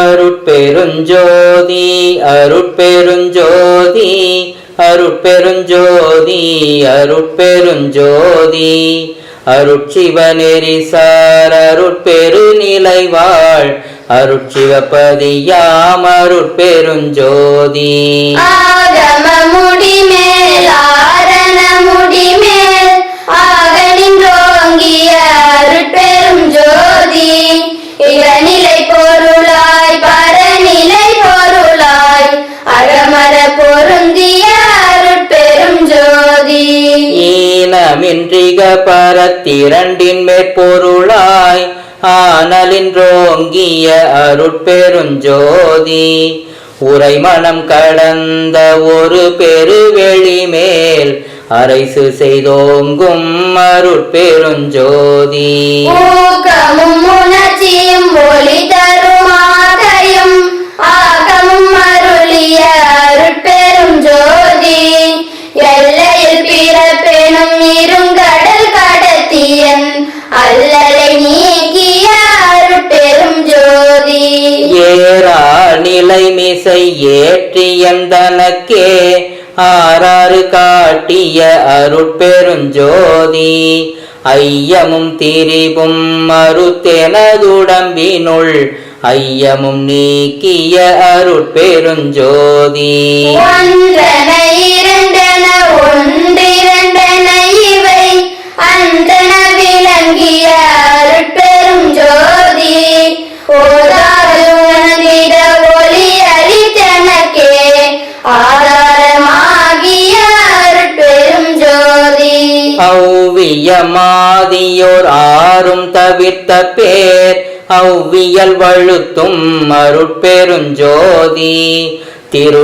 அருட்பெருஞ்சோதி அருட்பெருஞ்சோதி அருட்பெருஞ்சோதி அருட்பெருஞ்சோதி. அருட்சிவநெறிசார் அருட்பெருநிலை வாழ் அருட்சிவபதியாம் அருட்பெருஞ்சோதி இன்றிக பரத்திரண்டின் மேற்பொருளாய் ஆனலின்றோங்கிய அருட்பெருஞ்சோதி. உரைமணம் கடந்த ஒரு பெருவெளி மேல் அரைசு செய்தோங்கும் அருட்பெருஞ்சோதி. பிறப்பெனும் இருங்கடல் கடத்தியன் அல்லலை நீக்கிய அருட்பெரும் ஜோதி. ஏறா நிலை மிசை ஏற்றியந்தனக்கே ஆறாறு காட்டிய அருட்பெருஞ்சோதி ஐயமும் திரிவும் மறுத்தெனதுடம்பினுள் ஐயமும் நீக்கிய அருட்பெருஞ்சோதி ஒன்றன ஔவியமாதியோர் ஆறும் தவிர்த்த பேர் ஔவியல் வழுத்தும் அருட்பெருஞ்சோதி. திரு